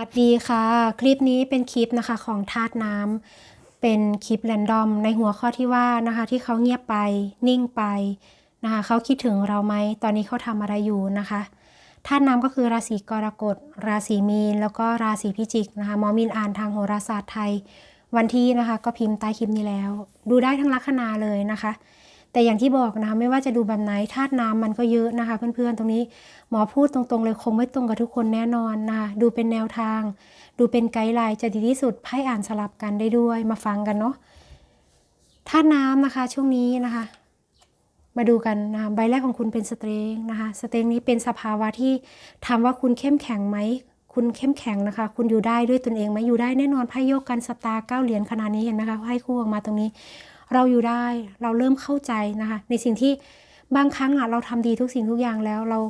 สวัสดีค่ะ คลิปนี้เป็นคลิปนะคะของธาตุน้ำเป็นคลิปแรนดอมในหัวข้อที่ว่านะคะ ที่เขาเงียบไปนิ่งไปนะคะเขาคิดถึงเราไหมตอนนี้เขาทำอะไรอยู่นะคะธาตุน้ำก็คือราศีกรกฎ ราศีมีน แล้วก็ราศีพิจิกนะคะมอมินอ่านทางโหราศาสตร์ไทย วันที่นะคะ ก็พิมพ์ใต้คลิปนี้แล้ว ดูได้ทั้งลัคนาเลยนะคะ แต่อย่างที่บอกนะคะไม่ว่าจะดูแบบไหนธาตุน้ำมันก็เยอะนะคะ เพื่อนๆตรงนี้หมอพูดตรงๆ เลยคงไม่ตรงกับทุกคนแน่นอนนะคะดูเป็นแนวทาง ดูเป็นไกด์ไลน์จะดีที่สุดให้อ่านสลับกันได้ด้วยมาฟังกันเนาะธาตุน้ำนะคะช่วงนี้นะคะ มาดูกันนะะใบแรกของคุณเป็นสเตรงนะคะสเตรงนี้เป็นสภาวะที่ถามว่าคุณเข้มแข็งไหมคุณเข้มแข็งนะคะ คุณอยู่ได้ด้วยตนเองไหมอยู่ได้แน่นอนไพ่โยกกันสตาร์เก้าเหรียญขนาดนี้เห็นไหมคะไพ่คู่ออกมาตรงนี้ เราอยู่ได้เราเริ่มเข้าใจนะคะในสิ่งที่บางครั้งอะเราทำดีทุกสิ่งทุกอย่างแล้วเรา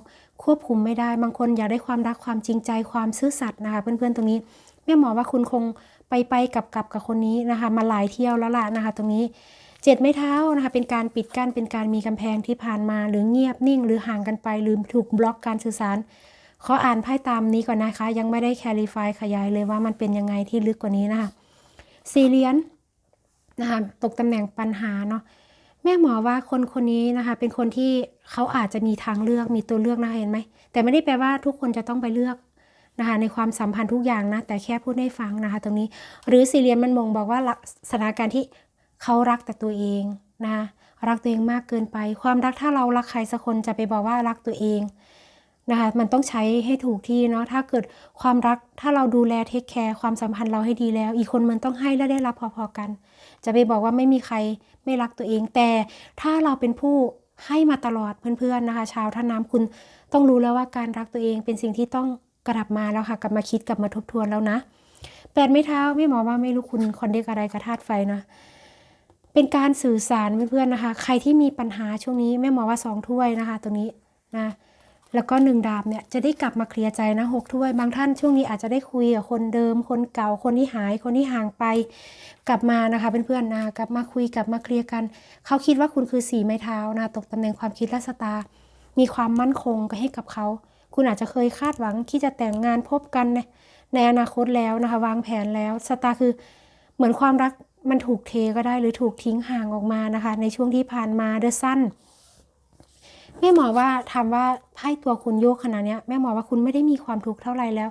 ควบคุมไม่ได้ บางคนอยากได้ความรักความจริงใจความซื่อสัตย์นะคะเพื่อนๆตรงนี้แม่หมอว่าคุณคงไปไปกับกับกับคนนี้นะคะมาหลายเที่ยวแล้วล่ะนะคะตรงนี้เจ็ดไม้เท้านะคะเป็นการปิดกั้นเป็นการมีกำแพงที่ผ่านมาหรือเงียบนิ่ง หรือห่างกันไปหรือถูกบล็อกการสื่อสารขออ่านไพ่ตามนี้ก่อนนะคะ ยังไม่ได้แคลิฟายขยายเลยว่ามันเป็นยังไงที่ลึกกว่านี้นะคะสี่เหรียญ นะคะตกตำแหน่งปัญหาเนาะแม่หมอว่าคนคนนี้นะคะ เป็นคนที่เขาอาจจะมีทางเลือกมีตัวเลือกนะะเห็นไหมแต่ไม่ได้แปลว่าทุกคนจะต้องไปเลือกนะคะในความสัมพันธ์ทุกอย่างนะแต่แค่พูดให้ฟังนะคะ ตรงนี้หรือสี่เหลี่ยมมันมงบอกว่าสถานการณ์ที่เขารักแต่ตัวเองนะะรักตัวเองมากเกินไป ความรักถ้าเรารักใครสักคนจะไปบอกว่ารักตัวเอง นะคะมันต้องใช้ให้ถูกที่เนาะถ้าเกิดความรักถ้าเราดูแลเทคแคร์ความสัมพันธ์เราให้ดีแล้ว อีกคนมันต้องให้และได้รับพอๆกัน จะไปบอกว่าไม่มีใครไม่รักตัวเอง แต่ถ้าเราเป็นผู้ให้มาตลอดเพื่อนๆนะคะ ชาวท่าน้ำคุณต้องรู้แล้วว่าการรักตัวเองเป็นสิ่งที่ต้องกลับมาแล้วค่ะกลับมาคิดกลับมาทบทวนแล้วนะแปดไม่เท้าไม่หมอว่าไม่รู้คุณคอนเดกอะไรกับธาตุไฟนะเป็นการสื่อสารเพื่อนๆนะคะ ใครที่มีปัญหาช่วงนี้แม่หมอว่าสองถ้วยนะคะ ตรงนี้นะ แล้วก็หนึ่งดาบเนี่ยจะได้กลับมาเคลียร์ใจนะหกถ้วย บางท่านช่วงนี้อาจจะได้คุยกับคนเดิม คนเก่าคนที่หาย คนที่ห่างไป กลับมานะคะเพื่อนๆนะกลับมาคุยกลับมาเคลียร์กัน เขาคิดว่าคุณคือสีไม้เท้านะตกตำแหน่งความคิดและสตามีความมั่นคงก็ให้กับเขา คุณอาจจะเคยคาดหวังที่จะแต่งงานพบกันในในอนาคตแล้วนะคะ วางแผนแล้วสตาคือเหมือนความรักมันถูกเทก็ได้หรือถูกทิ้งห่างออกมานะคะ ในช่วงที่ผ่านมาเดอะสั้น แม่หมอว่าทำว่าไพ่ตัวคุณโยกขนาดนี้แม่หมอว่าคุณไม่ได้มีความทุกข์เท่าไหร่แล้ว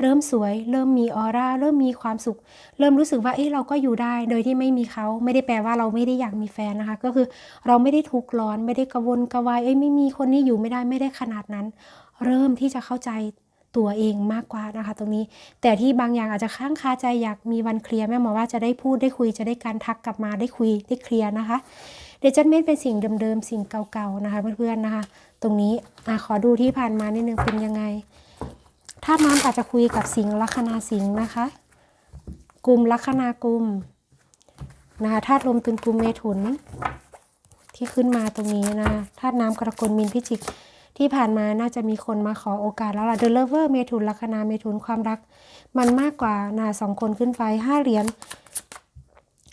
เริ่มสวย เริ่มมีออร่า เริ่มมีความสุข เริ่มรู้สึกว่าเอ๊ะเราก็อยู่ได้ โดยที่ไม่มีเขาไม่ได้แปลว่าเราไม่ได้อยากมีแฟนนะคะ ก็คือเราไม่ได้ทุกข์ร้อน ไม่ได้กระวนกระวายเอ้ยไม่มีคนนี้อยู่ไม่ได้ไม่ได้ขนาดนั้น เริ่มที่จะเข้าใจตัวเองมากกว่านะคะ ตรงนี้ แต่ที่บางอย่างอาจจะข้างคาใจอยากมีวันเคลียร์แม่หมอว่าจะได้พูดได้คุยจะได้การทักกลับมาได้คุยได้เคลียร์นะคะ เดจัดเมนเป็นสิ่งเดิมๆ สิ่งเก่าๆนะคะเพื่อนๆนะคะ ตรงนี้อขอดูที่ผ่านมานิดนึงเป็นยังไงธาตุน้ำอาจจะคุยกับสิงลัคนาสิงนะคะ กลุ่มลัคนา กลุ่มนะคะธาตุลมตุนกลุ่มเมถุน ที่ขึ้นมาตรงนี้นะธาตุน้ำกรกฎมีนพิจิกที่ผ่านมาน่าจะมีคนมาขอโอกาสแล้วล่ะเดลเลเวอร์เมถุนลัคนาเมถุนความรัก มันมากกว่านาสองคนขึ้นไปห้าเหรียญ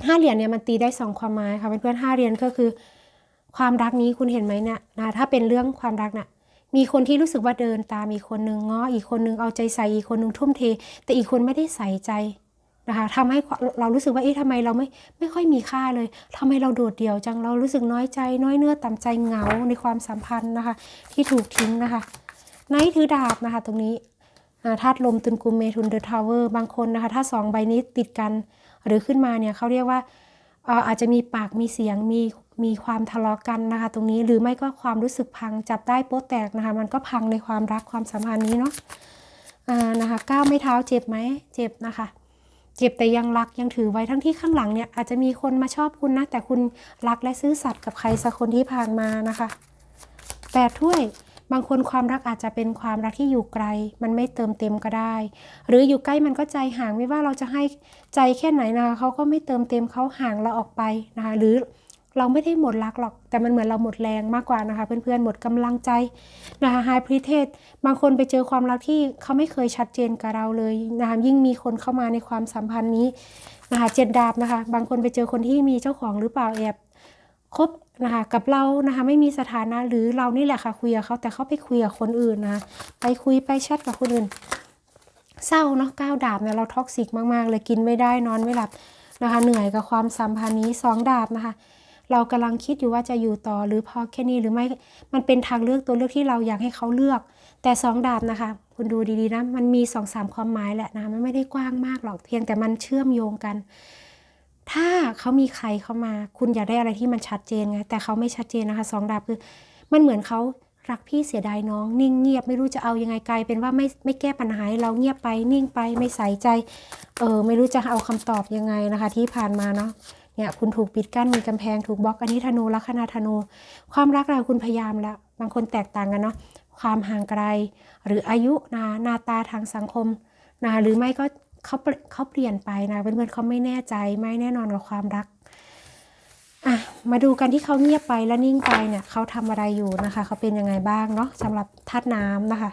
ห้าเหรียญเนี่ยมันตีได้สองความหมายค่ะเพื่อนๆห้าเหรียญก็คือ ความรักนี้คุณเห็นไหมเนี่ยนะถ้าเป็นเรื่องความรักน่ะมีคนที่รู้สึกว่าเดินตามอีกคนนึงง้ออีกคนนึงเอาใจใส่อีกคนนึงทุ่มเท แต่อีกคนไม่ได้ใส่ใจนะคะทำให้เรารู้สึกว่าเอ๊ะทำไมเราไม่ไม่ค่อยมีค่าเลยทำไมเราโดดเดี่ยวจังเรารู้สึกน้อยใจ น้อยเนื้อต่ำใจเหงาในความสัมพันธ์นะคะ ที่ถูกทิ้งนะคะไนท์ถือดาบนะคะ ตรงนี้ ธาตุลมตุนกุมเมทุนเดอะทาวเวอร์บางคนนะคะถ้าสองใบนี้ติดกัน หรือขึ้นมาเนี่ยเขาเรียกว่าอาจจะมีปากมีเสียงมีมีความทะเลาะกันนะคะ ตรงนี้หรือไม่ก็ความรู้สึกพังจับได้โป๊ะแตกนะคะ มันก็พังในความรักความสัมพันธ์นี้เนาะะนะคะก้าวไม่เท้าเจ็บไหมเจ็บนะคะเจ็บแต่ยังรักยังถือไว้ทั้งที่ข้างหลังเนี่ยอาจจะมีคนมาชอบคุณนะ แต่คุณรักและซื่อสัตย์กับใครสักคนที่ผ่านมานะคะแปดถ้วย บางคนความรักอาจจะเป็นความรักที่อยู่ไกล มันไม่เติมเต็มก็ได้ หรืออยู่ใกล้มันก็ใจห่างไม่ว่าเราจะให้ใจแค่ไหนนะคะเขาก็ไม่เติมเต็มเขาห่างเราออกไปนะคะหรือเราไม่ได้หมดรักหรอก แต่มันเหมือนเราหมดแรงมากกว่านะคะเพื่อนๆหมดกำลังใจนะคะไฮพรีเทสบางคนไปเจอความรักที่เขาไม่เคยชัดเจนกับเราเลยนะคะยิ่งมีคนเข้ามาในความสัมพันธ์นี้นะคะเจ็ดดาบนะคะ บางคนไปเจอคนที่มีเจ้าของหรือเปล่าแอบคบ นะคะกับเรานะคะไม่มีสถานะหรือเรานี่แหละค่ะคุยกับเขาแต่เขาไปคุยกับคนอื่นนะไปคุยไปแชทกับคนอื่น เศร้าเนาะก้าวดาบเนี่ยเราท็อกซิกมากๆเลยกินไม่ได้นอนไม่หลับนะคะเหนื่อยกับความสัมพันธ์นี้สองดาบนะคะเรากำลังคิดอยู่ว่าจะอยู่ต่อหรือพอแค่นี้หรือไม่มันเป็นทางเลือกตัวเลือกที่เราอยากให้เขาเลือก แต่สองดาบนะคะ คุณดูดีๆนะมันมีสองสามความหมายแหละนะะมันไม่ได้กว้างมากหรอกเพียงแต่มันเชื่อมโยงกัน ถ้าเขามีใครเข้ามา คุณอยากได้อะไรที่มันชัดเจนไง แต่เขาไม่ชัดเจนนะคะสองดาบคือ มันเหมือนเขารักพี่เสียดายน้อง นิ่งเงียบไม่รู้จะเอายังไงกลายเป็นว่าไม่ไม่แก้ปัญหาเราเงียบไปนิ่งไปไม่ใส่ใจ เออไม่รู้จะเอาคำตอบยังไงนะคะ ที่ผ่านมาเนาะเนี่ยคุณถูกปิดกั้นมีกำแพงถูกบล็อกอันนี้ธนูลัคนาธนู ความรักเราคุณพยายามแล้วบางคนแตกต่างกันเนาะความห่างไกล หรืออายุนะหน้าตาทางสังคมนะหรือไม่ก็ เขาเขาเปลี่ยนไปนะเพื่อนๆเขาไม่แน่ใจไม่แน่นอนกับความรักอะมาดูกันที่เขาเงียบไปและนิ่งไปเนี่ยเขาทำอะไรอยู่นะคะเขาเป็นยังไงบ้างเนาะสำหรับธาตุน้ำนะคะ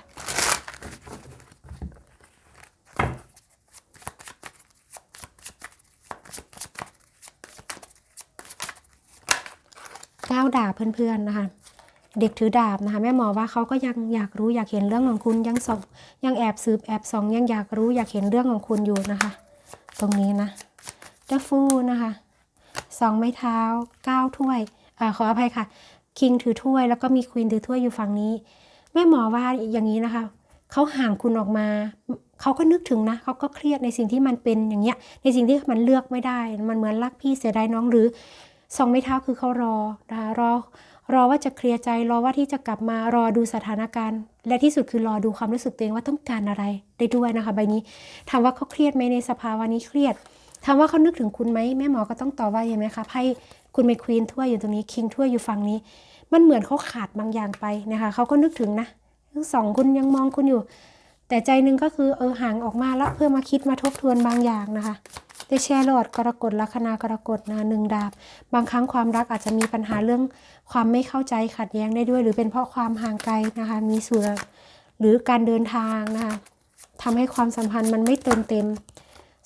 ก้าวด่าเพื่อนๆนะคะ เด็กถือดาบนะคะแม่หมอว่าเขาก็ยังอยากรู้อยากเห็นเรื่องของคุณยังส่องยังแอบสืบแอบส่องยังอยากรู้อยากเห็นเรื่องของคุณอยู่นะคะ ตรงนี้นะเจ้าฟูนะคะสองไม้เท้าเก้าถ้วยอขออภัยค่ะคิงถือถ้วยแล้วก็มีควีนถือถ้วยอยู่ฝั่งนี้แม่หมอว่าอย่างนี้นะคะเขาห่างคุณออกมาเขาก็นึกถึงนะเขาก็เครียดในสิ่งที่มันเป็นอย่างเงี้ย ในสิ่งที่มันเลือกไม่ได้ มันเหมือนรักพี่เสียดายน้องหรือสองไม้เท้าคือเขารอนะคะรอ รอว่าจะเคลียร์ใจ รอว่าที่จะกลับมารอดูสถานการณ์ และที่สุดคือรอดูความรู้สึกตัวเองว่าต้องการอะไรได้ด้วยนะคะใบนี้ถามว่าเขาเครียดไหมในสภาวะนี้เครียดถามว่าเขานึกถึงคุณไหมแม่หมอก็ต้องตอบว่าอย่างไรคะไพ่คุณเป็นควีนถ้วยอยู่ตรงนี้คิงถ้วยอยู่ฝั่งนี้ มันเหมือนเขาขาดบางอย่างไปนะคะเขาก็นึกถึงนะทั้งสองคุณยังมองคุณอยู่ แต่ใจหนึงก็คือเออห่างออกมาแล้วเพื่อมาคิดมาทบทวนบางอย่างนะคะได้แชร์หลอดกรกฎลัคนากรกฎนะหนึ่งดาบ บางครั้งความรักอาจจะมีปัญหาเรื่องความไม่เข้าใจขัดแย้งได้ด้วย หรือเป็นเพราะความห่างไกลนะคะ มีส่วนหรือการเดินทางนะคะทำให้ความสัมพันธ์มันไม่เติมเต็ม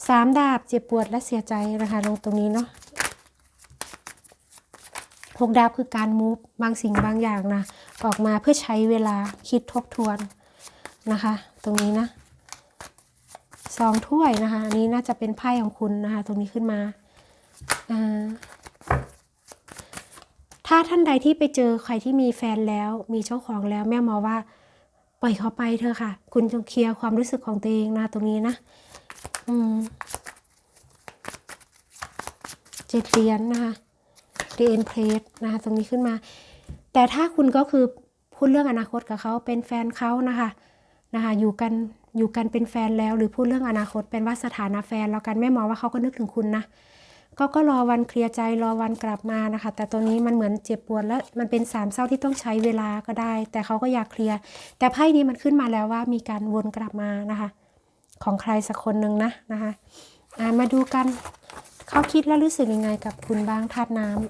สามดาบเจ็บปวดและเสียใจนะคะลงตรงนี้เนาะหกดาบคือการมูฟบางสิ่งบางอย่างนะออกมาเพื่อใช้เวลาคิดทบทวนนะคะ ตรงนี้นะสองถ้วยนะคะอันนี้น่าจะเป็นไพ่ของคุณนะคะ ตรงนี้ขึ้นมาอ่าาท่านใดที่ไปเจอใครที่มีแฟนแล้ว มีเจ้าของแล้วแม่หมอว่า ปล่อยเขาไปเถอะค่ะ คุณจงเคลียร์ความรู้สึกของตัวเองนะตรงนี้นะ อืมเจ็ดเหรียญนะคะเดนเพลสนะคะตรงนี้ขึ้นมา แต่ถ้าคุณก็คือพูดเรื่องอนาคตกับเขาเป็นแฟนเขานะคะนะคะ อยู่กันอยู่กันเป็นแฟนแล้ว หรือพูดเรื่องอนาคตเป็นว่าสถานะแฟนแล้วกันแม่หมอว่าเขาก็นึกถึงคุณนะ ก็ก็รอวันเคลียร์ใจรอวันกลับมานะคะ แต่ตัวนี้มันเหมือนเจ็บปวดแล้วมันเป็นสามเศร้าที่ต้องใช้เวลาก็ได้ แต่เขาก็อยากเคลียร์แต่ไพ่นี้มันขึ้นมาแล้วว่ามีการวนกลับมานะคะ ของใครสักคนหนึ่งนะนะคะามาดูกันเขาคิดและรู้สึกยังไงกับคุณบ้างธาตุน้ำ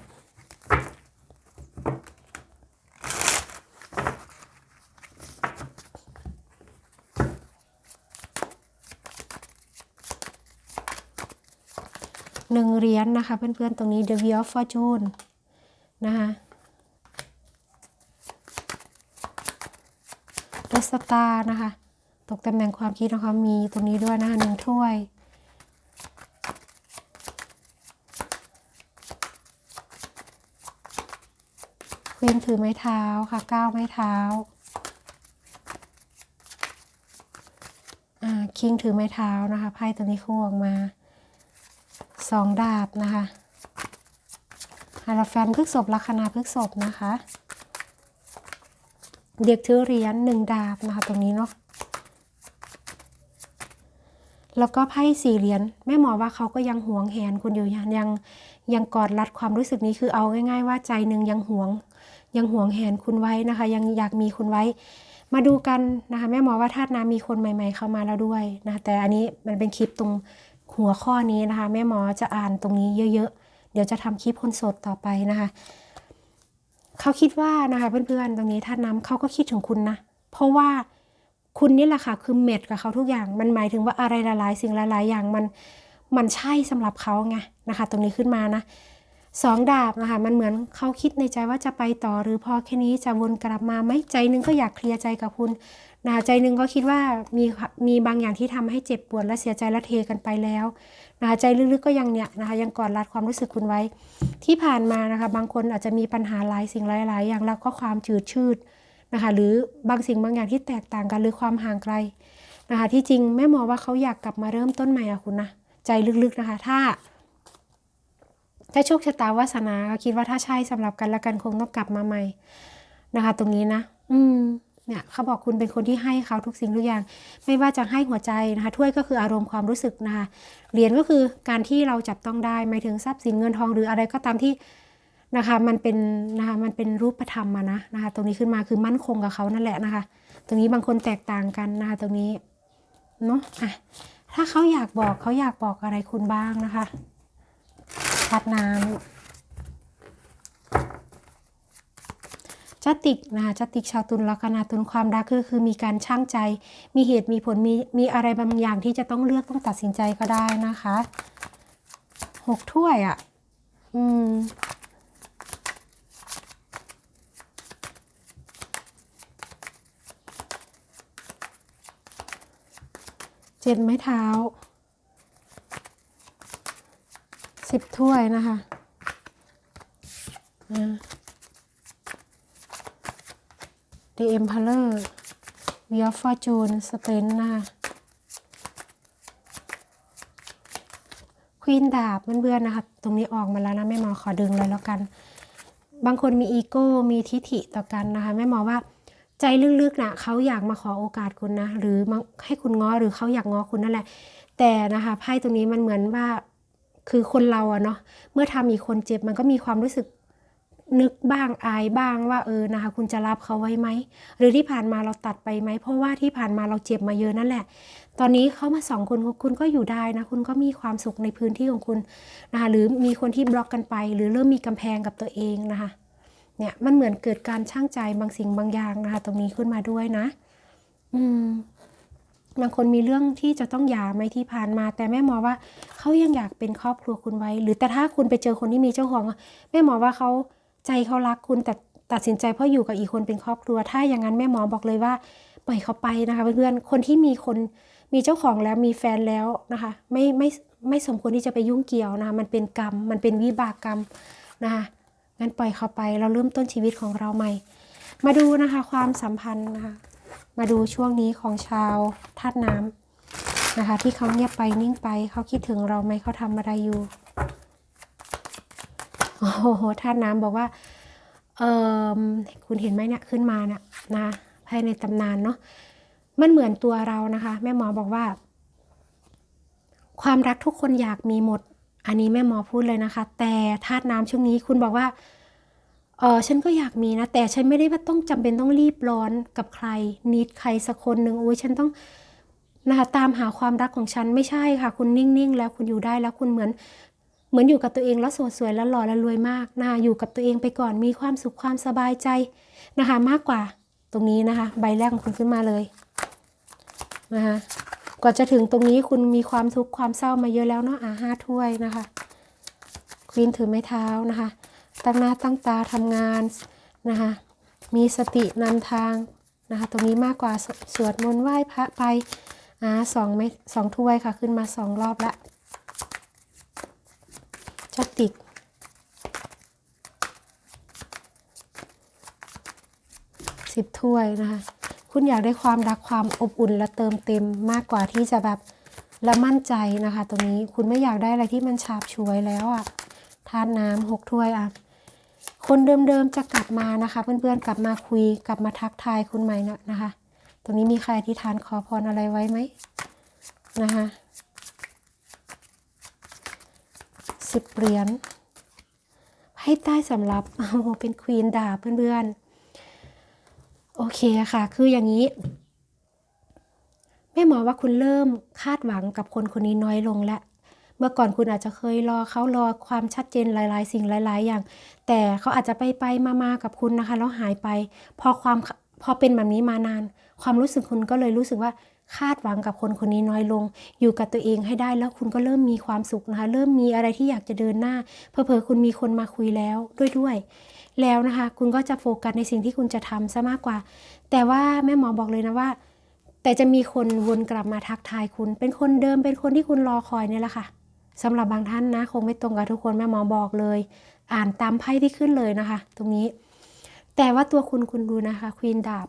หนึ่งเหรียญนะคะ เพื่อนๆ ตรงนี้ The Wheel of Fortune นะคะ The Star นะคะ ตกตำแหน่งความคิดของเขามีตรงนี้ด้วยนะคะหนึ่งถ้วยควีนถือไม้เท้าค่ะก้าวไม้เท้าอ่าคิงถือไม้เท้านะคะไพ่ตัวนี้คู่ออกมา สองดาบนะคะฮาราแฟนพฤกษบลัคนาพฤกษบนะคะ เด็กถือเหรียญหนึ่งดาบนะคะตรงนี้เนาะแล้วก็ไพ่สี่เหรียญแม่หมอว่าเขาก็ยังหวงแหนคุณอยู่ยังยังยังกอดรัดความรู้สึกนี้คือเอาง่าย ๆ ว่าใจหนึ่งยังหวง ยังหวงแหนคุณไว้นะคะ ยังอยากมีคุณไว้ มาดูกันนะคะแม่หมอว่าธาตุน้ำมีคนใหม่ ๆ เข้ามาแล้วด้วยนะแต่อันนี้มันเป็นคลิปตรง หัวข้อนี้นะคะ แม่หมอจะอ่านตรงนี้เยอะๆ เดี๋ยวจะทำคลิปคนสดต่อไปนะคะ เขาคิดว่านะคะเพื่อนๆตรงนี้ท่านน้ำเขาก็คิดถึงคุณนะ เพราะว่าคุณนี่แหละค่ะคือเม็ดกับเขาทุกอย่างมันหมายถึงว่าอะไรหลายๆ สิ่งหลายๆ อย่างมันมันใช่สำหรับเขาไงนะคะ ตรงนี้ขึ้นมานะ สองดาบนะคะมันเหมือนเขาคิดในใจว่าจะไปต่อ หรือพอแค่นี้จะวนกลับมาไหมใจนึงก็อยากเคลียร์ใจกับคุณนะคะใจนึงก็คิดว่ามีมีบางอย่างที่ทำให้เจ็บปวดและเสียใจและเทกันไปแล้วนะคะใจลึกๆก็ยังเนี่ยนะคะยังกอดรัดความรู้สึกคุณไว้ ที่ผ่านมานะคะบางคนอาจจะมีปัญหาหลายสิ่งหลาย ๆ อย่างแล้วก็ความจืดชืดนะคะหรือบางสิ่งบางอย่างที่แตกต่างกันหรือความห่างไกลนะคะที่จริงแม่หมอว่าเขาอยากกลับมาเริ่มต้นใหม่อะคุณนะใจลึกๆนะคะ ถ้า ถ้าโชคชะตาวาสนาก็คิดว่าถ้าใช่สำหรับกันและกันคงต้องกลับมาใหม่นะคะ ตรงนี้นะอืมเนี่ยเขาบอกคุณเป็นคนที่ให้เขาทุกสิ่งทุกอย่าง ไม่ว่าจะให้หัวใจนะคะถ้วยก็คืออารมณ์ความรู้สึกนะคะเหรียญก็คือการที่เราจับต้องได้หมายถึงทรัพย์สินเงินทองหรืออะไรก็ตามที่นะคะมันเป็นนะคะมันเป็นรูปธรรมมานะนะคะตรงนี้ขึ้นมาคือมั่นคงกับเขานั่นแหละนะคะ ตรงนี้บางคนแตกต่างกันนะคะตรงนี้เนาะอะถ้าเขาอยากบอกเขาอยากบอกอะไรคุณบ้างนะคะ พัดน้ำจัติกนะคะจัติกชาวตุลลัคนาตุลความรักคือคือมีการช่างใจ มีเหตุมีผลมีมีอะไรบางอย่างที่จะต้องเลือกต้องตัดสินใจก็ได้นะคะหกถ้วยอะ่ะ อืมเจ็ดไม้เท้า สิบถ้วยนะคะอ่า The Emperor Wheel of Fortune Strength นะคะควีนดาบเพื่อนๆนะคะ ตรงนี้ออกมาแล้วนะแม่หมอขอดึงเลยแล้วกัน บางคนมีอีโก้มีทิฐิต่อกันนะคะแม่หมอว่าใจลึกๆนะเขาอยากมาขอโอกาสคุณนะ หรือให้คุณง้อหรือเขาอยากง้อคุณนั่นแหละ แต่นะคะไพ่ตรงนี้มันเหมือนว่า คือคนเราอะเนาะเมื่อทำอีกคนเจ็บมันก็มีความรู้สึกนึกบ้างอายบ้างว่าเออนะคะ คุณจะรับเขาไว้ไหมหรือที่ผ่านมาเราตัดไปไหม เพราะว่าที่ผ่านมาเราเจ็บมาเยอะนั่นแหละ ตอนนี้เขามาสองคนคุณก็อยู่ได้นะ คุณก็มีความสุขในพื้นที่ของคุณนะคะหรือมีคนที่บล็อกกันไป หรือเริ่มมีกำแพงกับตัวเองนะคะเนี่ยมันเหมือนเกิดการช่างใจบางสิ่งบางอย่างนะคะ ตรงนี้ขึ้นมาด้วยนะ อืม บางคนมีเรื่องที่จะต้องหย่าไหมที่ผ่านมา แต่แม่หมอว่าเขายังอยากเป็นครอบครัวคุณไว้ หรือแต่ถ้าคุณไปเจอคนที่มีเจ้าของแม่หมอว่าเขาใจเขารักคุณแต่ตัดสินใจเพราะอยู่กับอีกคนเป็นครอบครัว ถ้าอย่างนั้นแม่หมอบอกเลยว่าปล่อยเขาไปนะคะเพื่อนๆคนที่มีคนมีเจ้าของแล้วมีแฟนแล้วนะคะไม่ไม่ไม่สมควรที่จะไปยุ่งเกี่ยวนะะมันเป็นกรรม มันเป็นวิบากกรรมนะคะงั้นปล่อยเขาไปเราเริ่มต้นชีวิตของเราใหม่ มาดูนะคะความสัมพันธ์นะคะ มาดูช่วงนี้ของชาวธาตุน้ำนะคะ ที่เขาเงียบไปนิ่งไปเขาคิดถึงเราไหมเขาทำอะไรอยู่โอ้โหธาตุน้ำบอกว่าเออคุณเห็นไหมเนี่ยขึ้นมาเนี่ยนะภายในตำนานเนาะมันเหมือนตัวเรานะคะ แม่หมอบอกว่า ความรักทุกคนอยากมีหมด อันนี้แม่หมอพูดเลยนะคะ แต่ธาตุน้ำช่วงนี้คุณบอกว่า เออฉันก็อยากมีนะ แต่ฉันไม่ได้ว่าต้องจำเป็นต้องรีบร้อนกับใครนิดใครสักคนหนึ่งโอ้ยฉันต้องนะคะตามหาความรักของฉันไม่ใช่ค่ะ คุณนิ่งๆ แล้วคุณอยู่ได้แล้วคุณเหมือนเหมือนอยู่กับตัวเองแล้วสวยสวยแล้วหล่อแล้วรวยมากนะคะอยู่กับตัวเองไปก่อนมีความสุขความสบายใจนะคะ มากกว่าตรงนี้นะคะ ใบแรกของคุณขึ้นมาเลยนะคะกว่าจะถึงตรงนี้คุณมีความทุกข์ความเศร้ามาเยอะแล้วเนาะอ่าห้าถ้วยนะคะควีนถือไม้เท้านะคะ ตั้งหน้าตั้งตาทำงานนะคะมีสตินำทางนะคะตรงนี้มากกว่าสสวดมนต์ไหว้พระไปอ่าสองไม่สองถ้วยค่ะขึ้นมาสองรอบละจัดติกสิบถ้วยนะคะคุณอยากได้ความรักความอบอุ่นและเติมเต็มมากกว่าที่จะแบบและมั่นใจนะคะ ตรงนี้คุณไม่อยากได้อะไรที่มันฉาบฉวยแล้วอะ่ะทานน้ำหกถ้วยอะ คนเดิมๆจะกลับมานะคะ เพื่อนๆกลับมาคุยกลับมาทักทายคุณใหม่นะนะคะ ตรงนี้มีใครที่ทานขอพรอะไรไว้ไหมนะคะสิบเหรียญให้ใต้สำหรับโอ้เป็นควีนดาเพื่อนๆ โอเคค่ะ คืออย่างนี้แม่หมอว่าคุณเริ่มคาดหวังกับคนคนนี้น้อยลงแล้ว เมื่อก่อนคุณอาจจะเคยรอเขารอความชัดเจนหลาย ๆ สิ่งหลาย ๆ อย่าง แต่เขาอาจจะไปไปมามากับคุณนะคะแล้วหายไป พอความพอเป็นแบบนี้มานาน ความรู้สึกคุณก็เลยรู้สึกว่าคาดหวังกับคนคนนี้น้อยลง อยู่กับตัวเองให้ได้แล้วคุณก็เริ่มมีความสุขนะคะ เริ่มมีอะไรที่อยากจะเดินหน้าเพอเพอๆคุณมีคนมาคุยแล้วด้วยด้วย แล้วนะคะ คุณก็จะโฟกัสในสิ่งที่คุณจะทำซะมากกว่า แต่ว่าแม่หมอบอกเลยนะว่า แต่จะมีคนวนกลับมาทักทายคุณ เป็นคนเดิมเป็นคนที่คุณรอคอยเนี่ยแหละค่ะ สำหรับบางท่านนะ คงไม่ตรงกับทุกคนแม่หมอบอกเลย อ่านตามไพ่ที่ขึ้นเลยนะคะ ตรงนี้ แต่ว่าตัวคุณคุณดูนะคะควีนดาบ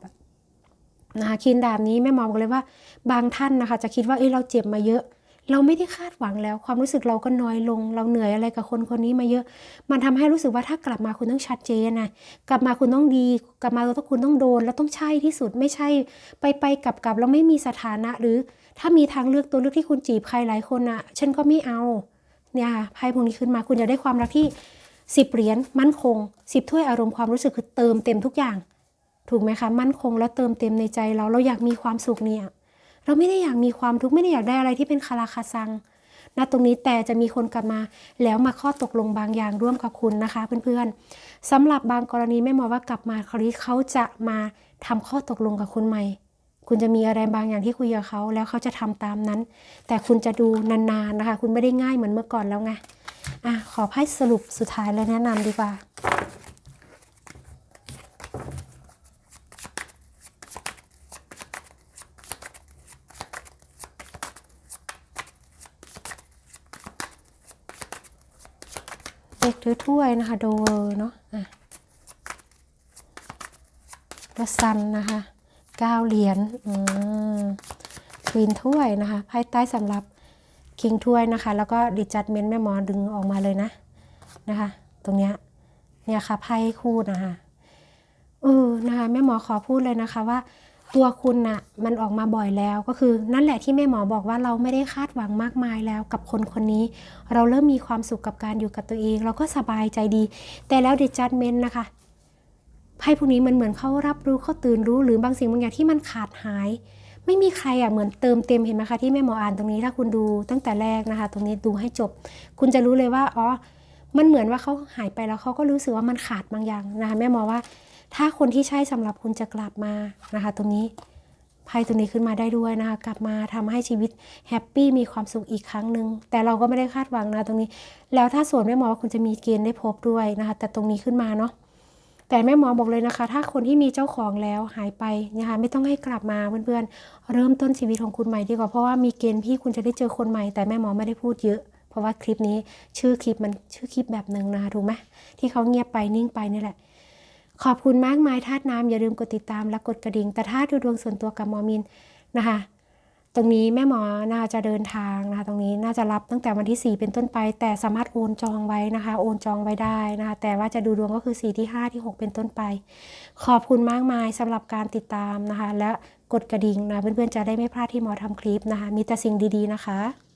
นะคะควีนดาบนี้แม่หมอบอกเลยว่า บางท่านนะคะ จะคิดว่าเอ้ยเราเจ็บมาเยอะเราไม่ได้คาดหวังแล้ว ความรู้สึกเราก็น้อยลง เราเหนื่อยอะไรกับคนคนนี้มาเยอะ มันทำให้รู้สึกว่าถ้ากลับมาคุณต้องชัดเจนนะกลับมาคุณต้องดี กลับมาเราต้องคุณต้องโดน แล้วต้องใช่ที่สุดไม่ใช่ ไปไปกลับกลับแล้วไม่มีสถานะหรือ ถ้ามีทางเลือกตัวเลือกที่คุณจีบใครหลายคนอะฉันก็ไม่เอาเนี่ยค่ะไพ่พวกนี้ขึ้นมาคุณจะได้ความรักที่สิบเหรียญมั่นคงสิบถ้วยอารมณ์ความรู้สึกคือเติมเต็มทุกอย่าง ถูกไหมคะ มั่นคงแล้วเติมเต็มในใจเราเราอยากมีความสุขเนี่ย เราไม่ได้อยากมีความทุกข์ไม่ได้อยากได้อะไรที่เป็นคาราคาซังนะตรงนี้แต่จะมีคนกลับมาแล้วมาข้อตกลงบางอย่างร่วมกับคุณนะคะเพื่อนๆสำหรับ บางกรณีแม่หมอว่ากลับมาคราวนี้เขาจะมาทำข้อตกลงกับคุณใหม่ คุณจะมีอะไรบางอย่างที่คุยกับเขาแล้วเขาจะทำตามนั้น แต่คุณจะดูนานๆนะคะ คุณไม่ได้ง่ายเหมือนเมื่อก่อนแล้วไงอะขอไพ่สรุปสุดท้ายและแนะนำดีกว่าเด็กถือถ้วยนะคะ โดเวอร์เนาะอะวัซันนะคะ เก้าเหรียญควีนถ้วยนะคะไพ่ใต้สำหรับคิงถ้วยนะคะ แล้วก็ดิจัดเมนแม่หมอดึงออกมาเลยนะนะคะ ตรงเนี้ยเนี่ยค่ะไพ่คู่นะคะเออนะคะแม่หมอขอพูดเลยนะคะว่าตัวคุณน่ะมันออกมาบ่อยแล้วก็คือนั่นแหละที่แม่หมอบอกว่าเราไม่ได้คาดหวังมากมายแล้วกับคนคนนี้ เราเริ่มมีความสุขกับการอยู่กับตัวเอง เราก็สบายใจดี แต่แล้วดิจัดเมนนะคะ ไพ่พวกนี้มันเหมือนเขารับรู้เขาตื่นรู้ หรือบางสิ่งบางอย่างที่มันขาดหาย ไม่มีใครอะเหมือนเติมเต็มเห็นไหมคะที่แม่หมออ่านตรงนี้ถ้าคุณดูตั้งแต่แรกนะคะ ตรงนี้ดูให้จบ คุณจะรู้เลยว่าอ๋อมันเหมือนว่าเขาหายไปแล้วเขาก็รู้สึกว่ามันขาดบางอย่างนะคะแม่หมอว่า ถ้าคนที่ใช่สำหรับคุณจะกลับมานะคะ ตรงนี้ไพ่ตรงนี้ขึ้นมาได้ด้วยนะคะกลับมาทำให้ชีวิตแฮปปี้มีความสุขอีกครั้งหนึ่งแต่เราก็ไม่ได้คาดหวังนะตรงนี้ แล้วถ้าส่วนแม่หมอว่าคุณจะมีเกณฑ์ได้พบด้วยนะคะ แต่ตรงนี้ขึ้นมาเนาะ แต่แม่หมอบอกเลยนะคะ ถ้าคนที่มีเจ้าของแล้วหายไปนะคะไม่ต้องให้กลับมาเพื่อนๆเริ่มต้นชีวิตของคุณใหม่ดีกว่าเพราะว่ามีเกณฑ์ที่คุณจะได้เจอคนใหม่ แต่แม่หมอไม่ได้พูดเยอะเพราะว่าคลิปนี้ชื่อคลิปมันชื่อคลิปแบบหนึ่งนะคะถูกไหมที่เขาเงียบไปนิ่งไปนี่แหละ ขอบคุณมากมายธาตุน้ำอย่าลืมกดติดตามและกดกระดิ่งแต่ถ้าดูดวงส่วนตัวกับหมอมินนะคะ ตรงนี้แม่หมอน่าจะเดินทางนะคะตรงนี้น่าจะรับตั้งแต่วันที่ 4 เป็นต้นไป แต่สามารถโอนจองไว้นะคะ โอนจองไว้ได้นะคะ แต่ว่าจะดูดวงก็คือ 4 ที่ 5 ที่ 6 เป็นต้นไป ขอบคุณมากมายสำหรับการติดตามนะคะ และกดกระดิ่งนะเพื่อนๆจะได้ไม่พลาดที่หมอทำคลิปนะคะ มีแต่สิ่งดีๆนะคะ